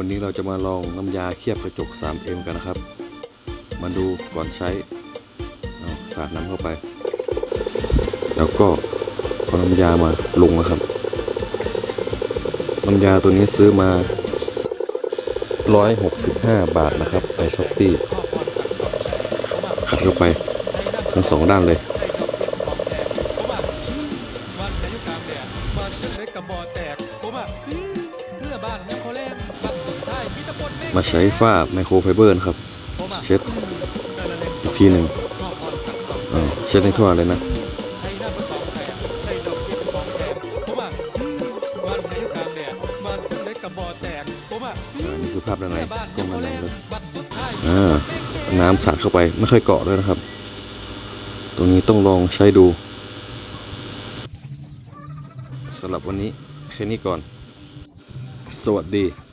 วันนี้เราจะมาลองน้ำยาเคียบกระจก 3M กันนะครับ มาดูก่อนใช้สาดน้ำเข้าไป แล้วก็เอาน้ำยามาลงนะครับ น้ำยาตัวนี้ซื้อมา 165 บาทนะครับในช้อปปี้ขัดเข้าไปทั้งสองด้านเลยวันอายุกลางแดดมันจะเล็กกับอแตกผมอะเรือบ้าน มาใช้ฝ้าไมโครไฟเบอร์นะครับ เช็ดอีกทีหนึ่งเช็ดให้ทั่วเลยนะนี่คือภาพด้านในเรือบ้านกล้ยัองด้านในเลยบัตรน้ำสาดเข้าไปไม่ค่อยเกาะด้วยนะครับ ตรงนี้ต้องลองใช้ดูสำหรับวันนี้แค่นี้ก่อน สวัสดี